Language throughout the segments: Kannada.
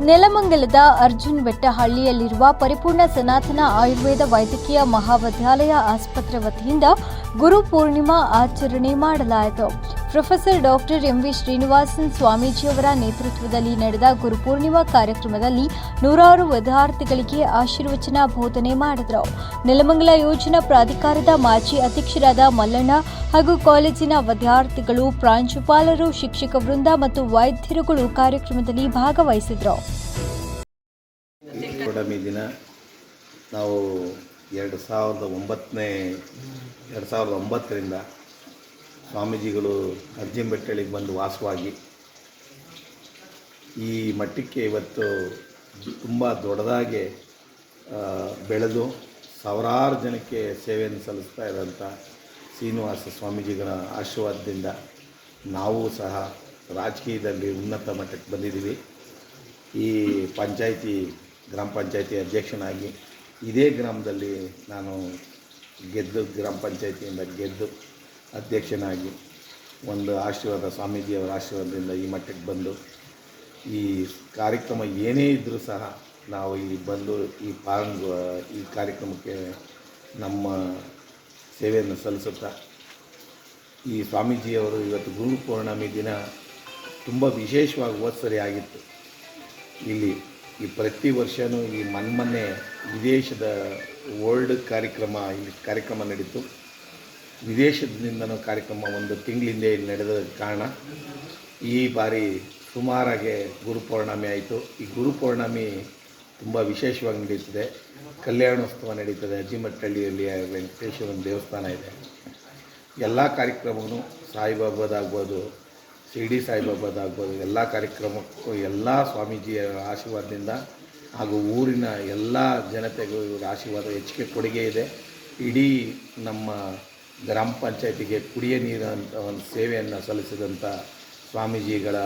ನೆಲಮಂಗಲದ ಅರ್ಜುನ್ ಬೆಟ್ಟಹಳ್ಳಿಯಲ್ಲಿರುವ ಪರಿಪೂರ್ಣ ಸನಾತನ ಆಯುರ್ವೇದ ವೈದ್ಯಕೀಯ ಮಹಾವಿದ್ಯಾಲಯ ಆಸ್ಪತ್ರೆ ವತಿಯಿಂದ ಗುರು ಪೂರ್ಣಿಮಾ ಆಚರಣೆ ಮಾಡಲಾಯಿತು. ಪ್ರೊಫೆಸರ್ ಡಾಕ್ಟರ್ ಎಂವಿ ಶ್ರೀನಿವಾಸನ್ ಸ್ವಾಮೀಜಿಯವರ ನೇತೃತ್ವದಲ್ಲಿ ನಡೆದ ಗುರುಪೂರ್ಣಿಮಾ ಕಾರ್ಯಕ್ರಮದಲ್ಲಿ ನೂರಾರು ವಿದ್ಯಾರ್ಥಿಗಳಿಗೆ ಆಶೀರ್ವಚನ ಬೋಧನೆ ಮಾಡಿದರು. ನೆಲಮಂಗಲ ಯೋಜನಾ ಪ್ರಾಧಿಕಾರದ ಮಾಜಿ ಅಧ್ಯಕ್ಷರಾದ ಮಲ್ಲಣ್ಣ ಹಾಗೂ ಕಾಲೇಜಿನ ವಿದ್ಯಾರ್ಥಿಗಳು, ಪ್ರಾಂಶುಪಾಲರು, ಶಿಕ್ಷಕ ವೃಂದ ಮತ್ತು ವೈದ್ಯರುಗಳು ಕಾರ್ಯಕ್ರಮದಲ್ಲಿ ಭಾಗವಹಿಸಿದರು. ನಾವು ಎರಡು ಸಾವಿರದ ಒಂಬತ್ತನೇ, ಎರಡು ಸಾವಿರದ ಒಂಬತ್ತರಿಂದ ಸ್ವಾಮೀಜಿಗಳು ಅರ್ಜಿಂಬೆಟ್ಟಳಿಗೆ ಬಂದು ವಾಸವಾಗಿ ಈ ಮಟ್ಟಕ್ಕೆ ಇವತ್ತು ತುಂಬ ದೊಡ್ಡದಾಗಿ ಬೆಳೆದು ಸಾವಿರಾರು ಜನಕ್ಕೆ ಸೇವೆಯನ್ನು ಸಲ್ಲಿಸ್ತಾ ಇರೋಂಥ ಶ್ರೀನಿವಾಸ ಸ್ವಾಮೀಜಿಗಳ ಆಶೀರ್ವಾದದಿಂದ ನಾವು ಸಹ ರಾಜಕೀಯದಲ್ಲಿ ಉನ್ನತ ಮಟ್ಟಕ್ಕೆ ಬಂದಿದ್ದೀವಿ. ಈ ಪಂಚಾಯಿತಿ, ಗ್ರಾಮ ಪಂಚಾಯಿತಿ ಅಧ್ಯಕ್ಷನಾಗಿ ಇದೇ ಗ್ರಾಮದಲ್ಲಿ ನಾನು ಗೆದ್ದು, ಗ್ರಾಮ ಪಂಚಾಯಿತಿಯಿಂದ ಗೆದ್ದು ಅಧ್ಯಕ್ಷನಾಗಿ ಒಂದು ಆಶೀರ್ವಾದ ಸ್ವಾಮೀಜಿಯವರ ಆಶೀರ್ವಾದದಿಂದ ಈ ಮಟ್ಟಕ್ಕೆ ಬಂದು ಈ ಕಾರ್ಯಕ್ರಮ ಏನೇ ಇದ್ದರೂ ಸಹ ನಾವು ಇಲ್ಲಿ ಬಂದು ಈ ಪಾಲ್ಗೊ ಈ ಕಾರ್ಯಕ್ರಮಕ್ಕೆ ನಮ್ಮ ಸೇವೆಯನ್ನು ಸಲ್ಲಿಸುತ್ತಾ ಈ ಸ್ವಾಮೀಜಿಯವರು ಇವತ್ತು ಗುರು ಪೌರ್ಣಮಿ ದಿನ ತುಂಬ ವಿಶೇಷವಾಗಿ ಓದ್ಸರಿ ಆಗಿತ್ತು. ಇಲ್ಲಿ ಈ ಪ್ರತಿ ವರ್ಷವೂ ಈ ಮನ್ಮೊನ್ನೆ ವಿದೇಶದ ವರ್ಲ್ಡ್ ಕಾರ್ಯಕ್ರಮ, ಇಲ್ಲಿ ಕಾರ್ಯಕ್ರಮ ನಡೀತು. ವಿದೇಶದಿಂದನೂ ಕಾರ್ಯಕ್ರಮ ಒಂದು ತಿಂಗಳಿಂದ ಇಲ್ಲಿ ನಡೆದ ಕಾರಣ ಈ ಬಾರಿ ಸುಮಾರಾಗೆ ಗುರುಪೌರ್ಣಮಿ ಆಯಿತು. ಈ ಗುರುಪೌರ್ಣಮಿ ತುಂಬ ವಿಶೇಷವಾಗಿ ನಡೀತದೆ ಕಲ್ಯಾಣೋತ್ಸವ ನಡೀತದೆ. ಅಜ್ಜಿಮಟ್ಟಳ್ಳಿಯಲ್ಲಿ ವೆಂಕಟೇಶ್ವರನ ದೇವಸ್ಥಾನ ಇದೆ. ಎಲ್ಲ ಕಾರ್ಯಕ್ರಮವೂ ಸಾಯಿಬಾಬಾದಾಗ್ಬೋದು ಶಿರ್ಡಿ ಸಾಯಿಬಾಬಾದಾಗ್ಬೋದು, ಎಲ್ಲ ಕಾರ್ಯಕ್ರಮಕ್ಕೂ ಎಲ್ಲ ಸ್ವಾಮೀಜಿಯ ಆಶೀರ್ವಾದದಿಂದ ಹಾಗೂ ಊರಿನ ಎಲ್ಲ ಜನತೆಗೂ ಇವರ ಆಶೀರ್ವಾದ ಹೆಚ್ಚಿಗೆ ಕೊಡುಗೆ ಇದೆ. ಇಡೀ ನಮ್ಮ ಗ್ರಾಮ ಪಂಚಾಯತಿಗೆ ಕುಡಿಯ ನೀರು ಅಂತ ಒಂದು ಸೇವೆಯನ್ನು ಸಲ್ಲಿಸಿದಂಥ ಸ್ವಾಮೀಜಿಗಳ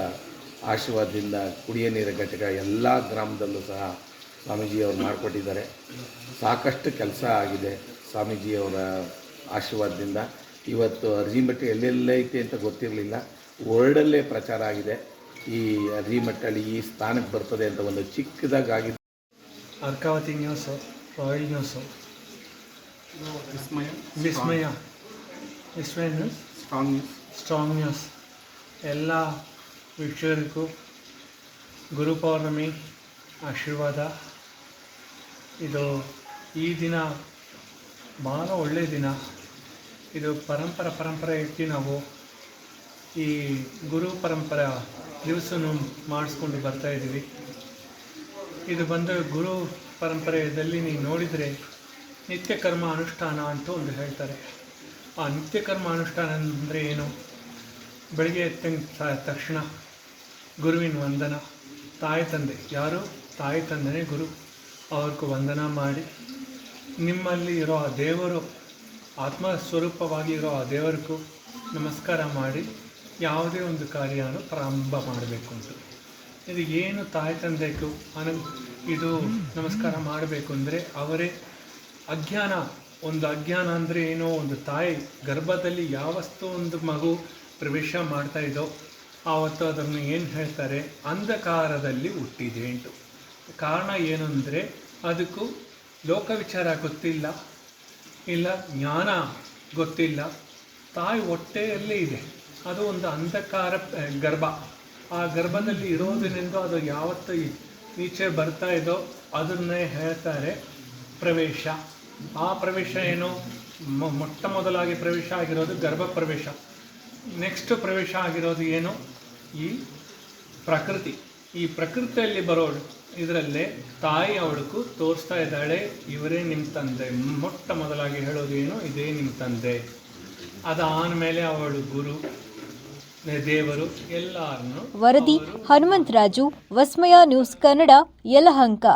ಆಶೀರ್ವಾದದಿಂದ ಕುಡಿಯ ನೀರ ಘಟಕ ಎಲ್ಲ ಗ್ರಾಮದಲ್ಲೂ ಸಹ ಸ್ವಾಮೀಜಿಯವರು ಮಾಡಿಕೊಟ್ಟಿದ್ದಾರೆ. ಸಾಕಷ್ಟು ಕೆಲಸ ಆಗಿದೆ ಸ್ವಾಮೀಜಿಯವರ ಆಶೀರ್ವಾದದಿಂದ. ಇವತ್ತು ಅರ್ಜಿಮಟ್ಟಿ ಎಲ್ಲೆಲ್ಲೈತೆ ಅಂತ ಗೊತ್ತಿರಲಿಲ್ಲ. ವರ್ಲ್ಡಲ್ಲೇ ಪ್ರಚಾರ ಆಗಿದೆ. ಈ ಅರ್ಜಿಮಟ್ಟಲ್ಲಿ ಈ ಸ್ಥಾನಕ್ಕೆ ಬರ್ತದೆ ಅಂತ ಒಂದು ಚಿಕ್ಕದಾಗಿ ಆಗಿದೆ. Arkavathi news royal news. Vismaya. Vismaya. News strong news strong news ಎಲ್ಲ ವೀಕ್ಷಕರಿಗೂ ಗುರು ಪೌರ್ಣಮಿ ಆಶೀರ್ವಾದ ಇದು ಈ ದಿನ ಭಾಳ ಒಳ್ಳೆಯ ದಿನ. ಇದು ಪರಂಪರೆ ಪರಂಪರೆ ಇಟ್ಟು ನಾವು ಈ ಗುರು ಪರಂಪರೆ ದಿವಸನೂ ಮಾಡಿಸ್ಕೊಂಡು ಬರ್ತಾ ಇದ್ದೀವಿ. ಇದು ಬಂದು ಗುರು ಪರಂಪರೆಯಲ್ಲಿ ನೀವು ನೋಡಿದರೆ ನಿತ್ಯ ಕರ್ಮ ಅನುಷ್ಠಾನ ಅಂತ ಒಂದು ಹೇಳ್ತಾರೆ. ಆ ನಿತ್ಯ ಕರ್ಮ ಅನುಷ್ಠಾನ ಅಂದರೆ ಏನು? ಬೆಳಗ್ಗೆ ಎತ್ತ ತಕ್ಷಣ ಗುರುವಿನ ವಂದನ. ತಾಯಿ ತಂದೆ. ಯಾರು? ತಾಯಿ ತಂದೆನೇ ಗುರು. ಅವ್ರಿಗೂ ವಂದನ ಮಾಡಿ. ನಿಮ್ಮಲ್ಲಿ ಇರೋ ಆ ದೇವರು ಆತ್ಮ ಸ್ವರೂಪವಾಗಿ ಇರೋ ಆ ದೇವರಿಗೂ ನಮಸ್ಕಾರ ಮಾಡಿ ಯಾವುದೇ ಒಂದು ಕಾರ್ಯವನ್ನು ಪ್ರಾರಂಭ ಮಾಡಬೇಕು ಅಂತ ಇದು ಏನು ತಾಯಿ ತಂದೆಗೂ ಅನ ಇದು ನಮಸ್ಕಾರ ಮಾಡಬೇಕು ಅಂದರೆ ಅವರೇ ಅಜ್ಞಾನ ಒಂದು ಅಜ್ಞಾನ ಅಂದರೆ ಏನೋ ಒಂದು ತಾಯಿ ಗರ್ಭದಲ್ಲಿ ಯಾವತ್ತೂ ಒಂದು ಮಗು ಪ್ರವೇಶ ಮಾಡ್ತಾ ಇದೋ ಆವತ್ತು ಅದನ್ನು ಏನು ಹೇಳ್ತಾರೆ? ಅಂಧಕಾರದಲ್ಲಿ ಹುಟ್ಟಿದೆ ಅಂಟು. ಕಾರಣ ಏನಂದರೆ ಅದಕ್ಕೂ ಲೋಕ ವಿಚಾರ ಗೊತ್ತಿಲ್ಲ, ಇಲ್ಲ ಜ್ಞಾನ ಗೊತ್ತಿಲ್ಲ. ತಾಯಿ ಹೊಟ್ಟೆಯಲ್ಲೇ ಇದೆ. ಅದು ಒಂದು ಅಂಧಕಾರ ಗರ್ಭ. ಆ ಗರ್ಭದಲ್ಲಿ ಇರೋದರಿಂದ ಅದು ಯಾವತ್ತು ಈಚೆ ಬರ್ತಾ ಇದೋ ಅದನ್ನೇ ಹೇಳ್ತಾರೆ ಪ್ರವೇಶ. ಆ ಪ್ರವೇಶ ಏನು? ಮೊಟ್ಟ ಮೊದಲಾಗಿ ಪ್ರವೇಶ ಆಗಿರೋದು ಗರ್ಭ ಪ್ರವೇಶ ನೆಕ್ಸ್ಟ್ ಪ್ರವೇಶ ಆಗಿರೋದು ಏನು? ಈ ಪ್ರಕೃತಿ. ಈ ಪ್ರಕೃತಿಯಲ್ಲಿ ಬರೋ ಇದರಲ್ಲೇ ತಾಯಿ ಅವಳಕ್ಕೂ ತೋರಿಸ್ತಾ ಇದ್ದಾಳೆ ಇವರೇ ನಿಮ್ಮ ತಂದೆ. ಮೊಟ್ಟ ಮೊದಲಾಗಿ ಹೇಳೋದು ಏನು? ಇದೇ ನಿಮ್ಮ ತಂದೆ. ಅದಾದಮೇಲೆ ಅವಳು ಗುರು ದೇವರು ಎಲ್ಲರನ್ನು ವರದಿ ಹನುಮಂತರಾಜು ವಸ್ಮಯ ನ್ಯೂಸ್ ಕನ್ನಡ ಯಲಹಂಕ.